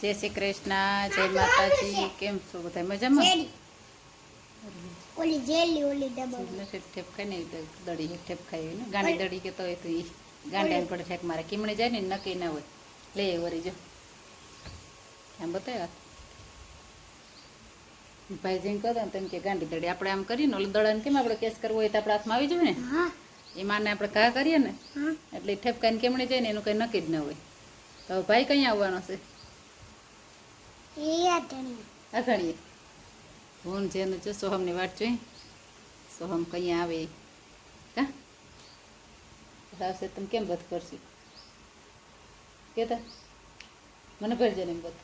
જય શ્રી કૃષ્ણ જય માતાજી કેમ છો બધા? મજામાં? ઓલી જેલી ઓલી નથી ઠેપ ખાઈ ને દડી ઠેપ ખાઈ ને ગાંડી દડી કે તો એ તો ગાંડા પડે ઠેક મારે. કીમણે જાય ને નક્કી ના હોય. લે વરી જો. આમ બતાવ્યા? ભાઈ જઈને કહો ને તેમ કે ગાંડી દડી આપણે આમ કરીએ ને ઓલું દડાને કેમ આપણે કેસ કરવો હોય તો આપણા હાથમાં આવી જાય ને? એ માને આપણે ઘા કરીએ ને એટલે ઠેપકાઈને કેમણે જાય ને એનું કંઈ નક્કી જ ન હોય. તો ભાઈ કઈ આવવાનો છે? એ ફોન જેને જો સોહમની વાટ જોઈ. સોહમ કઈ આવે? કા? આવશે તમે કેમ બધ કરશો? કેતા? મને ભરજે ને એમ બધ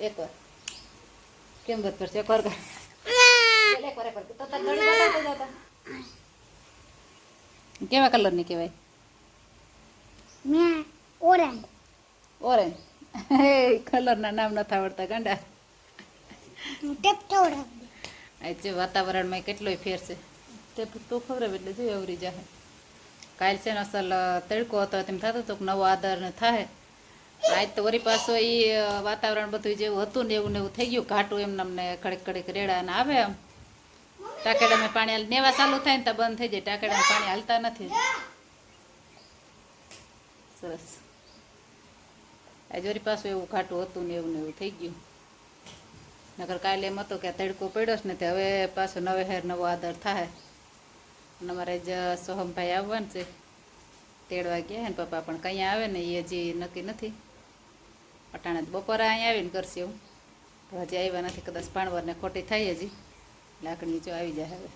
એકવાર કેમ બધ કરશે? એકવાર કર. કેવા કલરની કહેવાય? ઓરેન્જ. ઓરેન્જ. કલરના નામ નથી આવડતા ગાંડા. આજે વાતાવરણમાં કેટલોય ફેર છે. તે તો ખબર એટલે જોઈ અવરી જાહે. કાલ છે ને અસલ તડકો હતો તેમ થતો હતો નવો આદર ને થાય આજ તો વરી પાછો એ વાતાવરણ બધું જેવું હતું ને એવું ને એવું થઈ ગયું. ઘાટું એમને અમને કડક કડક રેડા ને આવે આમ. ટાકેડામાં પાણી નેવા ચાલુ થાય ને તો બંધ થઈ જાય. ટાકેડામાં પાણી હાલતા નથી. સરસ. આજ વરી પાછું એવું ઘાટું હતું ને એવું ને એવું થઈ ગયું. નકર કાલે એમ હતો કે તડકો પડ્યો છે ને તે હવે પાછો નવે હેર નવો આદર થાય. અને અમારે જ સોહમભાઈ આવવાનું છે. તેડવા ગયા હે ને પપ્પા પણ કંઈ આવે ને એ હજી નક્કી નથી. અટાણે બપોરે અહીંયા આવીને કરશે હું. તો હજી આવ્યા નથી, કદાચ ભાણવરને ખોટી થાય હજી. લાકડી જો આવી જાય હવે.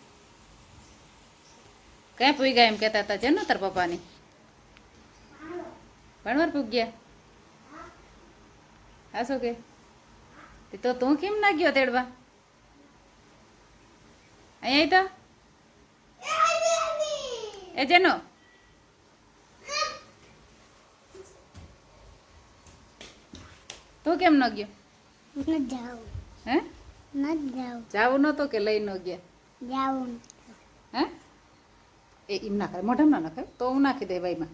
ક્યાં પૂઈ ગયા એમ કહેતા હતા? જેનો તાર પપ્પાની? ભાણવર પૂગ ગયા હા શું કે? તો તું કેમ ના ગયો તેડવા? અહીંયા તો. એ જેનો. તું કેમ ન ગયો? જાવ હે? જાવ નહોતું કે લઈ ન ગયા? હે? એ એમ ના ખાય મોઢામાં ના નાખે તો હું નાખી દે ભાઈમાં.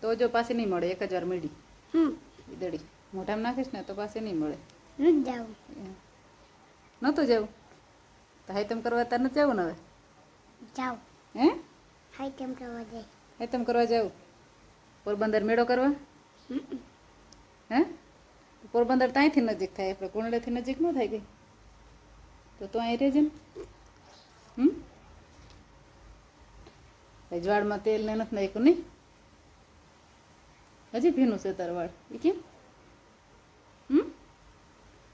તો જો પાસે નહીં મળે એક જ વાર મળી હમ. દડી મોઢામાં નાખીશ ને તો પાસે નહીં મળે. નહોતું જવું? તો હાઈતમ કરવા તાર નથી જવું ને હવે? જાવ હે? હાઈ કેમ કરવા જાય હાઈતમ કરવા જવું પોરબંદર મેળો કરવા? હે? પોરબંદર ત્યાંથી નજીક થાય. આપણે કુંડલેથી નજીક ન થાય ગઈ તો તું અહીં રહેજે ને. હમ? જ્વાળમાં તેલ ને નથી નાખ્યું નહીં હજી ભીનું છે તરવાળ એ કેમ? હમ?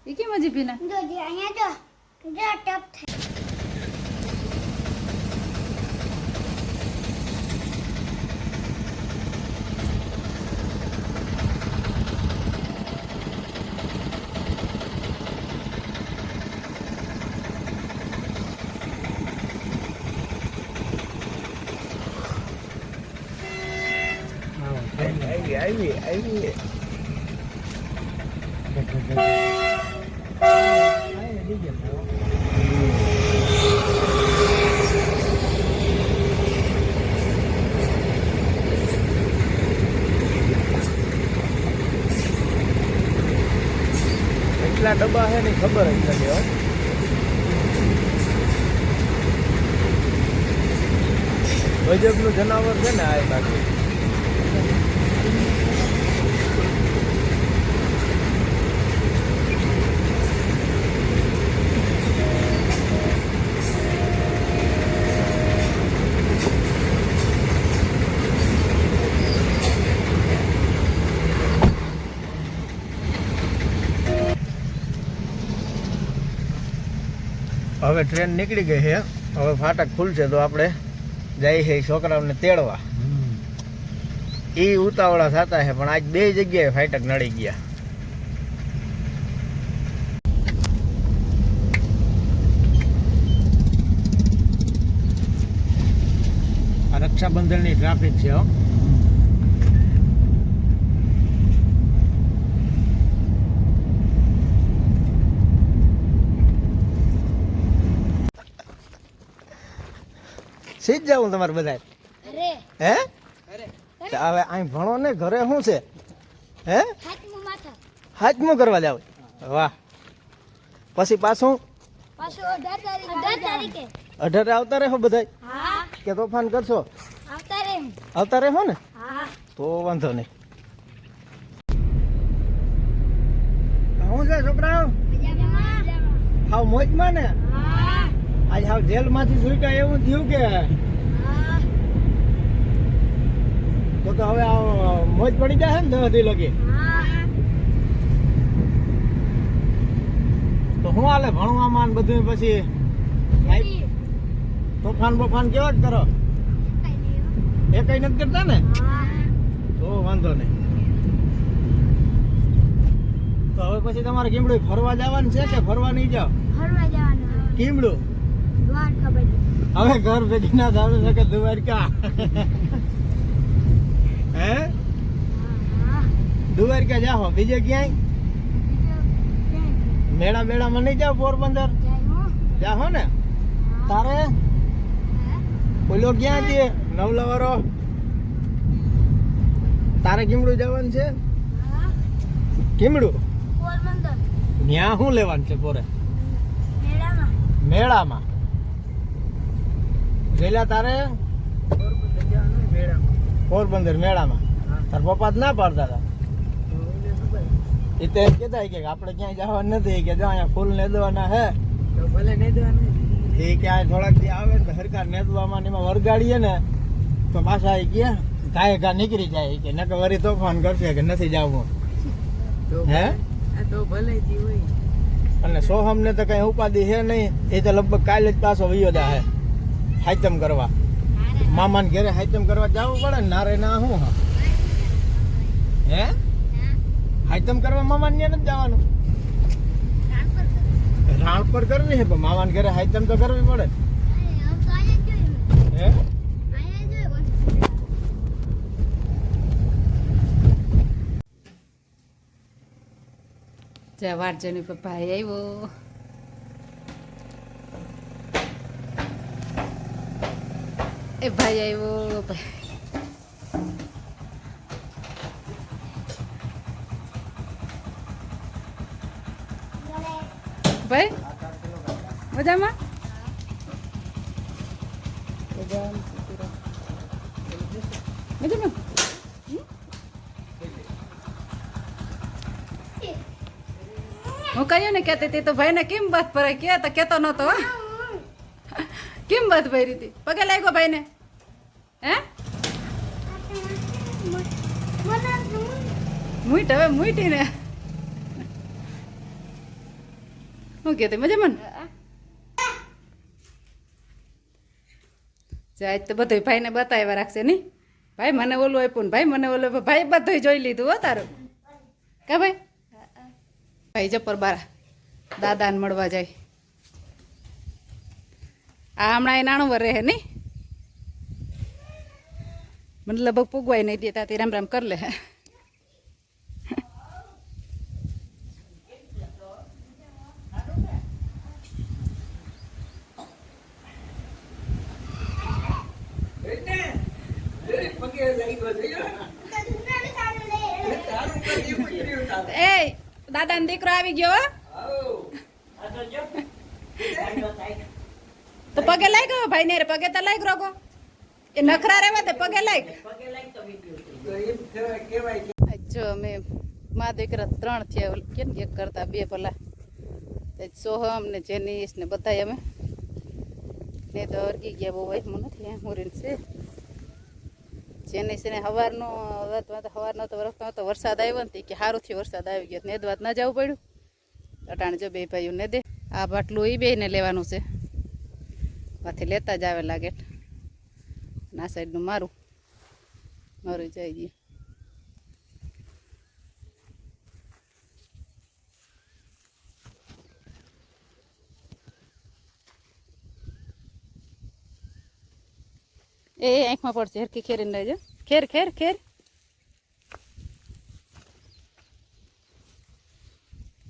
એ કેમ હજી ભીના? જો અહીંયા જો. જો, ટપ થાય આવી આવી આવી કેટલા ડબ્બા છે ને ખબર જ નથી હો ગજબનું જનાવર છે ને આ બાકી હવે ટ્રેન નીકળી ગઈ છે. હવે ફાટક ખુલશે તો આપણે જઈએ છીએ છોકરાઓને તેડવા. એ ઉતાવળા થતા છે, પણ આજ બે જગ્યાએ ફાટક નડી ગયા. રક્ષાબંધનની ટ્રાફિક છે હો. સીધ જાઉં તમારે બધા અરે. હે? હવે અહીં ભણો ને ઘરે શું છે? હે? હાથમાં માથા. હાથમું કરવા જાવ. વાહ. પછી પાછું? પાછું અઢાર આવતા રહો. બધા કે તોફાન કરશો? આવતા રે રહો ને? તો વાંધો નહીં. શું છે છોકરાઓ? મજામાં? હાવ મોજમાં ને? આજ હાવ જેલમાંથી છૂટ્યા એવું થયું કે? તો તો હવે આ મોજ પડી જશે ને દસ દી લગી. તો શું હાલે ભણવામાં બધું પછી? તોફાન બોફાન કેવા જ કરો? એ કઈ નથી કરતા ને? તો વાંધો નહીં. તો હવે પછી તમારે કીમડું ફરવા જવાનું છે કે ફરવા નહીં જાઓ? ફરવા જવાનું કીમડું? હવે ઘર ભેગી ના થાવે છે કે દ્વારકા? હે? દ્વારકા જાઓ બીજે ક્યાંય? મેળા મેળા માં નહીં જાવ પોરબંદર? જાહો ને. તારે? બોલો ક્યાં છે? નવલવારો? તારે કીમડું જવાનું છે? કીમડું? પોરબંદર. ન્યા શું લેવાનું છે પોરે? મેળામાં. મેળામાં? ગયેલા તારે? પોરબંદર મેળામાં. તાર પપ્પા જ ના પાડતા હતા એ તો એમ કહેતા કે આપણે ક્યાંય જવાનું નથી કે જો અહીંયા ફૂલ નેદવાના હે. એ કે આ થોડાક દી આવે ને સરકાર નેદવામાં ને એમાં વરગાડીએ ને તો પાછા એ કે કાંઈ ગા નીકળી જાય કે નકર વરી તોફાન કરશે કે નથી જવું હે? તો ભલે જીવ અને સોહમ ને તો કઈ ઉપાધિ છે નહીં એ તો લગભગ કાલે જ પાછો વયો દા હે. હાઈતમ કરવા. મામાને ઘરે હાઈતમ કરવા જવું પડે ને નારે ના શું હા. હાઈતમ કરવા મામાને ત્યાં નથી જવાનું. રાણ પર કરવી હે પણ મામાને ઘરે હાઈતમ તો કરવી પડે. હે? જા પપ્પા આવ્યો. એ ભાઈ આવ્યો ભાઈ ભાઈ મજામાં મજામાં હું કહ્યું ને કહેતી હતી તો ભાઈને કેમ બસ ભરાય કે તો કહેતો નહોતો હો. કેમ વાત ભરી હતી? પગે લાગ્યો ભાઈને? હે? મુઈટ, હવે મુઈટી ને શું કહેતી મજામાં જાય તો બધું ભાઈને બતાવ્યા રાખશે નહીં ભાઈ મને ઓલું આપ્યું ભાઈ મને ઓલું. ભાઈ બધું જોઈ લીધું હો તારું. કા ભાઈ? ભાઈ જપર બારા. દાદાને મળવા જાય. આ હમણાં એ નાણું વર રહે નહીં મને લગભગ પૂગવાય નહીં દેતા તે રામ રામ કર લે એ દાદાનો દીકરો આવી ગયો હો. તો પગે લાગ્યો ભાઈ ને પગે તો લાગ રોગો. એ નખરા રેવા તે પગે લાગ જો અમે મા દીકરા ત્રણ થયા કેમ એક કરતા બે પેલા તે સોહમ ને જેનીસ ને બધા અમે. ને તો અરગી ગયા બહુ વહેમું નથી એમ મુરીન છે. જેનીસ ને સવારનો સવારનો તો વરસતો તો વરસાદ આવ્યો ને કે સારું થયું વરસાદ આવી ગયો. ને નેદવાત ના જવું પડ્યું. અટાણે જો બે ભાઈઓ ને દે. આ બાટલું એ બેને લેવાનું છે. પાછી લેતા જ આવે લાગે. ના સાઈડનું મારું. મારું જઈ ગયું. એ આંખમાં પડશે હરખી ખેરીને રહેજો. ખેર ખેર ખેર.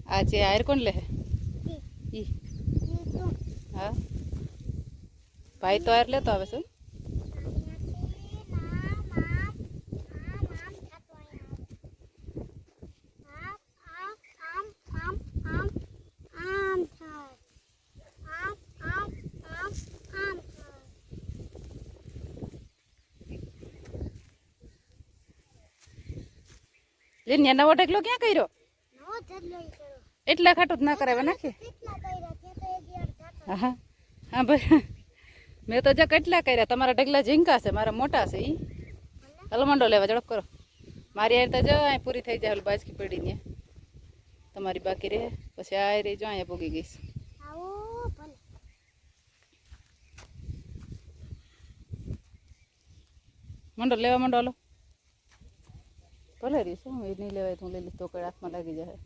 આ જે આયર કોણ લે હા. ભાઈ તો આર લેતો આવે છે. લે નવો ઢગલો ક્યાં કર્યો? એટલા ખાટો જ ના કરાવે નાખે. હા હા ભાઈ. મેં તો જો કેટલા કર્યા, તમારા ઢગલા ઝીંકા છે, મારા મોટા છે ઈ. હલો, મંડો લેવા, ઝડપ કરો. મારી યાર તો જો, અહીં પૂરી થઈ જાય બાજકી પડીને તમારી બાકી રહે, પછી આ રહી જો, અહીંયા ભોગી ગઈશ. મંડો લેવા, મંડો, હલો. ભલે રહી શું, એ નહીં લેવાય, તું લઈ તો કઈ હાથમાં લાગી જાય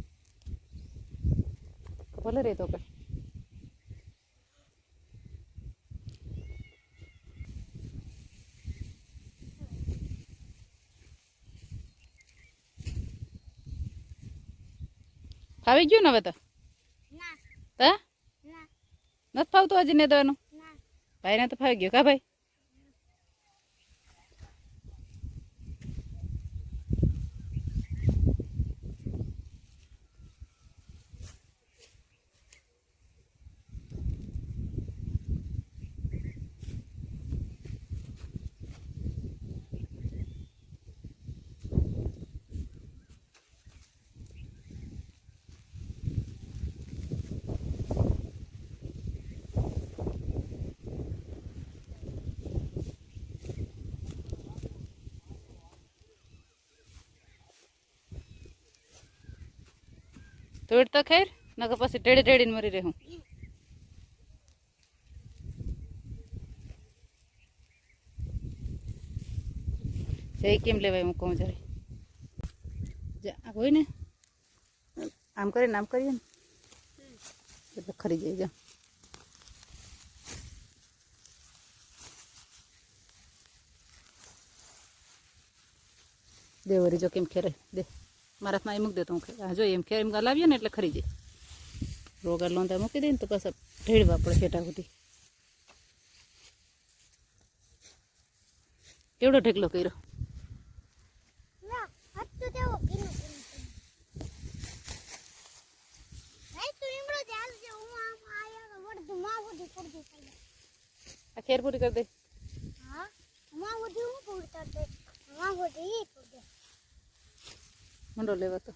ભલે રહી તો કઈ ફાવી ગયું ને હવે તો? તા? નથી ફાવતું હજી ને. તો એનું ભાઈને તો ફાવી ગયું કા ભાઈ? તોડ તો ખેર નકર પછી ટેડી ટેડીને મરી રહે હું જય કેમ લેવાય હું કહું જરા જા આ હોય ને આમ કરીને આમ કરીએ ને એટલે ખરી જાય જા દે વરી જો કેમ ખેરે દે મારા હાથમાં એ મૂકી દે તો હું ખે- હા જો એમ ખેર એમ લાવીએ ને એટલે ખરી જાય. રોગા લોંદા મૂકી દે ને તો પાછા ઢેળવા પડે છેટા સુધી. કેવડો ઢેકલો કર્યો. ના આજ તો તેવો ભીનું ભીનું ભાઈ તું ઈમડો ચાલ છે. હું આમ આયા વડતું માં સુધી પડતી થઈ જાય. આ ખેર પૂરી કરી દે. હા? માં સુધી હું પૂરતા દે માં સુધી ઈ પૂરે. મંડો લેવા તો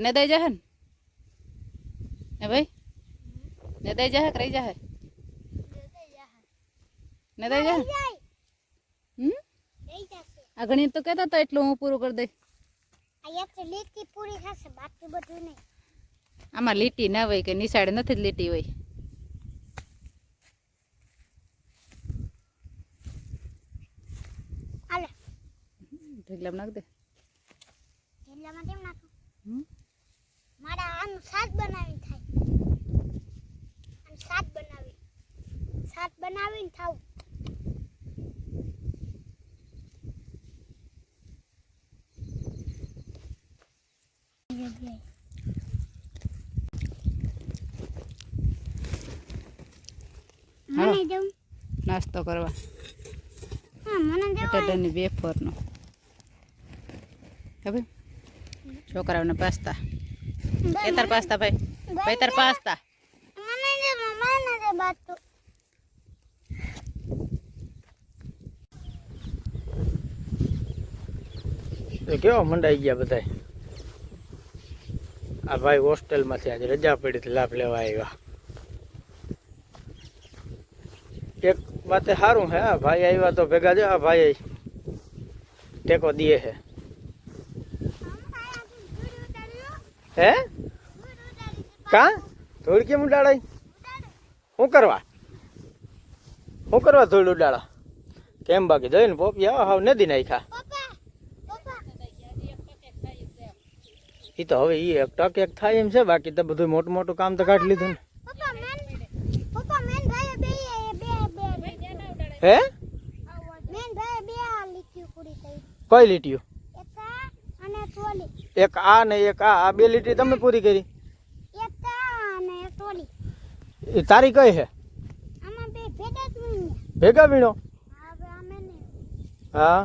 તો ને દઈ જાહે ને? હે ભાઈ? ને દઈ જાહે કે રહી જાહે? ને દઈ જાય હમ? આ ઘણી તો કહેતો તો એટલું હું પૂરું કરી દઈ આમાં લીટી ના હોય કે નિશાળે નથી જ લીટી હોય. ઢગલામાં નાખ દે. એટલામાં કેમ નાખું? મારા આનું સાત બનાવી થાય. આનું સાત બનાવી. સાત બનાવીને. મને દઉં નાસ્તો કરવા. બટાટાની વેફરનો. હવે છોકરાઓને પાસ્તા. એ તાર પાસ્તા ભાઈ ભાઈ તાર પાસ્તા મને દે મને દે બાતું તો કેવા મંડાઈ ગયા બધા આ ભાઈ હોસ્ટેલમાંથી આજે રજા પડી હતી લાભ લેવા આવ્યા. એક વાતે સારું હે આ ભાઈ આવ્યા તો ભેગા જો આ ભાઈ ટેકો દીએ છે હે? કા? ધૂળ કેમ ઉડાડાય? શું કરવા? શું કરવા ધૂળ ઉડાડા? કેમ બાકી? જોઈને આવો હાવ નદી નાખ્યા. એ તો હવે એ એક ટક એક થાય એમ છે બાકી તો બધું મોટું મોટું કામ તો કાઢી લીધું ને. હે? કઈ ટોલી એક આ ને એક આ આ બે લીટી તમે પૂરી કરી? એક આ અને એક ટોલી એ તારી કઈ છે? ભેગા વીણો? હવે અમે ને. હા.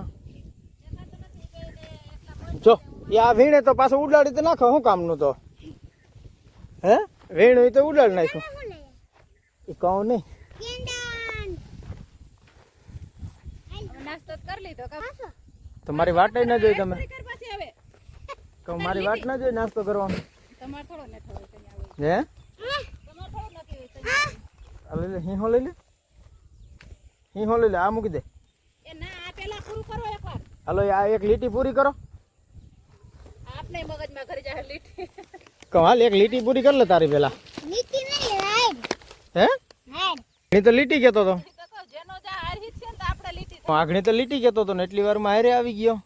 જો એ આ વીણે તો પાછું ઉડાડી તો નાખો શું કામનું તો? હે? વીણું તો ઉડાડી નાખ્યું એ કહું નહીં? કેંડાન. નાસ્તો કરી લીધો પાછો તમારી વાટ ન જોઈ તમે. કહું મારી વાટ ના જોઈ નાસ્તો કરવાનો. તમારે થોડો ને થોડો હે? તમારે થોડો નથી હોય લઈ લે હિંહો લઈ લે. હિંહો લઈ લે આ મૂકી દે. એ ના આ પેલા પૂરું કરો એકવાર. હાલો આ એક લીટી પૂરી કરો. આપને મગજમાં ઘરે જાય લીટી. કહું એક લીટી પૂરી કર લે તારી પેલા. નીતિ નહીં રાઈડ હે? રાઈડ એ તો લીટી કહેતો હતો તો કહું જેનો જા હાર હિત છે ને તો લીટી આગળ તો લીટી ને એટલી વારમાં હારે આવી ગયો.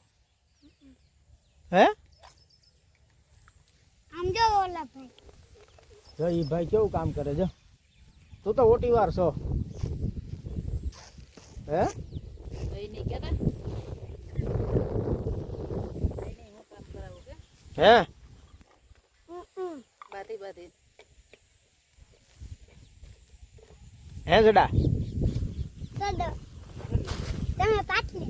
હે? આમ જો ઓલા ભાઈ. જો ઈ ભાઈ કેવું કામ કરે છે? તું તો ઓટી વાર છો. હે? હું કામ કરાવું કે હે? બાતી બાધી હે જડા? તમે પાછળ.